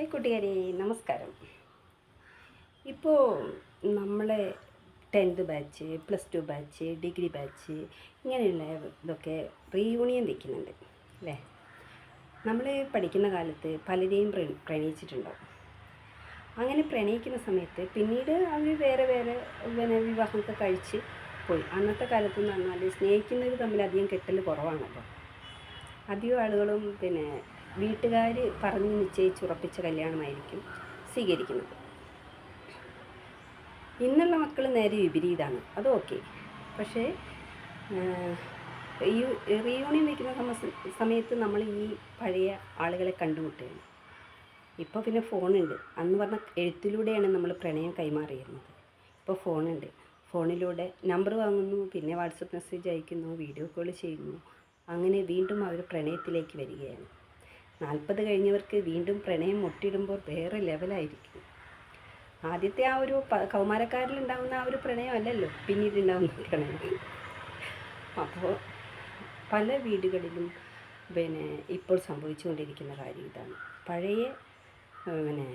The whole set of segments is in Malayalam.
ഹായ് കൂട്ടുകാരെ നമസ്കാരം. ഇപ്പോൾ നമ്മളെ tenth batch plus two batch degree batch ഇങ്ങനെയുള്ള ഇതൊക്കെ റീയൂണിയൻ വയ്ക്കുന്നുണ്ട് അല്ലേ? നമ്മൾ പഠിക്കുന്ന കാലത്ത് പലരെയും പ്ര- പ്രണയിച്ചിട്ടുണ്ടാവും. അങ്ങനെ പ്രണയിക്കുന്ന സമയത്ത് പിന്നീട് അവർ വേറെ വേറെ പിന്നെ വിവാഹമൊക്കെ കഴിച്ച് പോയി. അന്നത്തെ കാലത്ത് എന്ന് പറഞ്ഞാൽ സ്നേഹിക്കുന്നവർ തമ്മിൽ അധികം കെട്ടൽ കുറവാണല്ലോ. അധികം ആളുകളും പിന്നെ വീട്ടുകാർ പറഞ്ഞ് നിശ്ചയിച്ചുറപ്പിച്ച കല്യാണമായിരിക്കും സ്വീകരിക്കുന്നത്. ഇന്നുള്ള മക്കൾ നേരെ വിപരീതമാണ് അത് ഓക്കെ. പക്ഷേ ഈ റീയൂണിയൻ വയ്ക്കുന്ന സമ- സമയത്ത് നമ്മൾ ഈ പഴയ ആളുകളെ കണ്ടുമുട്ടുകയാണ്. ഇപ്പോൾ പിന്നെ ഫോണുണ്ട്. അന്ന് പറഞ്ഞ എഴുത്തിലൂടെയാണ് നമ്മൾ പ്രണയം കൈമാറിയിരുന്നത്. ഇപ്പോൾ ഫോണുണ്ട്. ഫോണിലൂടെ നമ്പർ വാങ്ങുന്നു പിന്നെ വാട്സപ്പ് മെസ്സേജ് അയക്കുന്നു വീഡിയോ കോൾ ചെയ്യുന്നു. അങ്ങനെ വീണ്ടും അവർ പ്രണയത്തിലേക്ക് വരികയാണ്. നാൽപ്പത് കഴിഞ്ഞവർക്ക് വീണ്ടും പ്രണയം മുട്ടിടുമ്പോൾ വേറെ ലെവലായിരിക്കും. ആദ്യത്തെ ആ ഒരു കൗമാരക്കാരിൽ ഉണ്ടാകുന്ന ആ ഒരു പ്രണയം അല്ലല്ലോ പിന്നീട് ഉണ്ടാകുന്ന പ്രണയം. അപ്പോൾ പല വീടുകളിലും പിന്നെ ഇപ്പോൾ സംഭവിച്ചുകൊണ്ടിരിക്കുന്ന കാര്യം ഇതാണ്. പഴയ പിന്നെ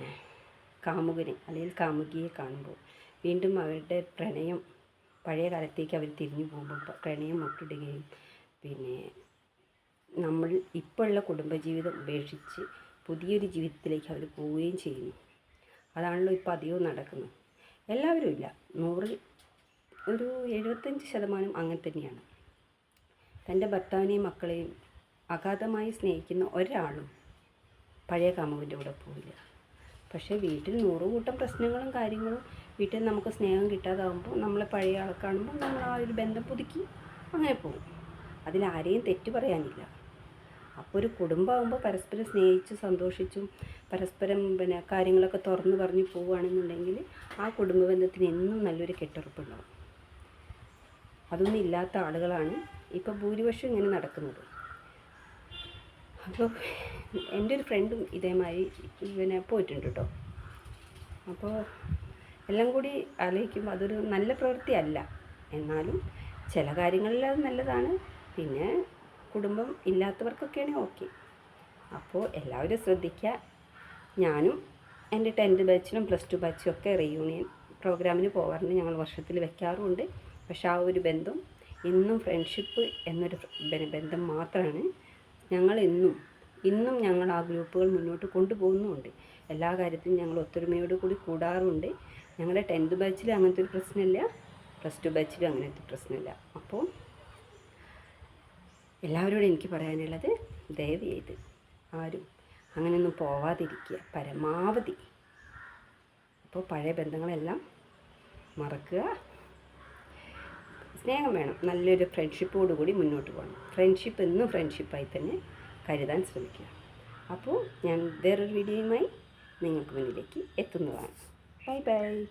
കാമുകനെ അല്ലെങ്കിൽ കാമുകിയെ കാണുമ്പോൾ വീണ്ടും അവരുടെ പ്രണയം പഴയ കാലത്തേക്ക് അവർ തിരിഞ്ഞു പോകുമ്പോൾ പ്രണയം മുട്ടിടുകയും പിന്നെ നമ്മൾ ഇപ്പോഴുള്ള കുടുംബജീവിതം ഉപേക്ഷിച്ച് പുതിയൊരു ജീവിതത്തിലേക്ക് അവർ പോവുകയും ചെയ്യുന്നു. അതാണല്ലോ ഇപ്പോൾ അധികവും നടക്കുന്നത്. എല്ലാവരും ഇല്ല. നൂറിൽ ഒരു എഴുപത്തഞ്ച് ശതമാനം അങ്ങനെ തന്നെയാണ്. തന്റെ ഭർത്താവിനെയും മക്കളെയും അഗാധമായി സ്നേഹിക്കുന്ന ഒരാളും പഴയ കാമുവിന്റെ കൂടെ പോവില്ല. പക്ഷേ വീട്ടിൽ നൂറ് കൂട്ടം പ്രശ്നങ്ങളും കാര്യങ്ങളും വീട്ടിൽ നമുക്ക് സ്നേഹം കിട്ടാതാവുമ്പോൾ നമ്മളെ പഴയ ആളെ കാണുമ്പോൾ നമ്മൾ ആ ഒരു ബന്ധം പുതുക്കി അങ്ങനെ പോകും. അതിലാരെയും തെറ്റ് പറയാനില്ല. അപ്പോൾ ഒരു കുടുംബമാകുമ്പോൾ പരസ്പരം സ്നേഹിച്ച് സന്തോഷിച്ചും പരസ്പരം പിന്നെ കാര്യങ്ങളൊക്കെ തുറന്നു പറഞ്ഞ് പോവുകയാണെന്നുണ്ടെങ്കിൽ ആ കുടുംബ ബന്ധത്തിന് എന്നും നല്ലൊരു കെട്ടുറപ്പുണ്ടാവും. അതൊന്നും ഇല്ലാത്ത ആളുകളാണ് ഇപ്പോൾ ഭൂരിപക്ഷം ഇങ്ങനെ നടക്കുന്നത്. അപ്പോൾ എന്റെ ഒരു ഫ്രണ്ടും ഇതേമാതിരി പിന്നെ പോയിട്ടുണ്ട് കേട്ടോ. അപ്പോൾ എല്ലാം കൂടി ആലോചിക്കുമ്പോൾ അതൊരു നല്ല പ്രവൃത്തിയല്ല. എന്നാലും ചില കാര്യങ്ങളിൽ അത് നല്ലതാണ്. പിന്നെ കുടുംബം ഇല്ലാത്തവർക്കൊക്കെയാണ് ഓക്കെ. അപ്പോൾ എല്ലാവരും ശ്രദ്ധിക്കുക. ഞാനും എന്റെ ടെൻത്ത് ബാച്ചിനും പ്ലസ് ടു ബാച്ചും ഒക്കെ റീയൂണിയൻ പ്രോഗ്രാമിന് പോകാറുണ്ട്. ഞങ്ങൾ വർഷത്തിൽ വെക്കാറുമുണ്ട്. പക്ഷെ ആ ഒരു ബന്ധം ഇന്നും ഫ്രണ്ട്ഷിപ്പ് എന്നൊരു ബന്ധം മാത്രമാണ് ഞങ്ങൾ ഇന്നും ഇന്നും ഞങ്ങൾ ആ ഗ്രൂപ്പുകൾ മുന്നോട്ട് കൊണ്ടുപോകുന്നുമുണ്ട്. എല്ലാ കാര്യത്തിലും ഞങ്ങൾ ഒത്തൊരുമയോട് കൂടി കൂടാറുണ്ട്. ഞങ്ങളുടെ ടെൻത്ത് ബാച്ചിൽ അങ്ങനത്തെ ഒരു പ്രശ്നമില്ല. പ്ലസ് ടു ബാച്ചിലും അങ്ങനത്തെ പ്രശ്നമില്ല. അപ്പോൾ എല്ലാവരോടും എനിക്ക് പറയാനുള്ളത് ദയവ് ചെയ്ത് ആരും അങ്ങനെയൊന്നും പോവാതിരിക്കുക. പരമാവധി. അപ്പോൾ പഴയ ബന്ധങ്ങളെല്ലാം മറക്കുക. സ്നേഹം വേണം. നല്ലൊരു ഫ്രണ്ട്ഷിപ്പോടുകൂടി മുന്നോട്ട് പോകണം. ഫ്രണ്ട്ഷിപ്പ് എന്നും ഫ്രണ്ട്ഷിപ്പായി തന്നെ കരുതാൻ ശ്രമിക്കുക. അപ്പോൾ ഞാൻ വേറൊരു വീഡിയോയുമായി നിങ്ങൾക്ക് മുന്നിലേക്ക് എത്തുന്നതാണ്. Bye bye.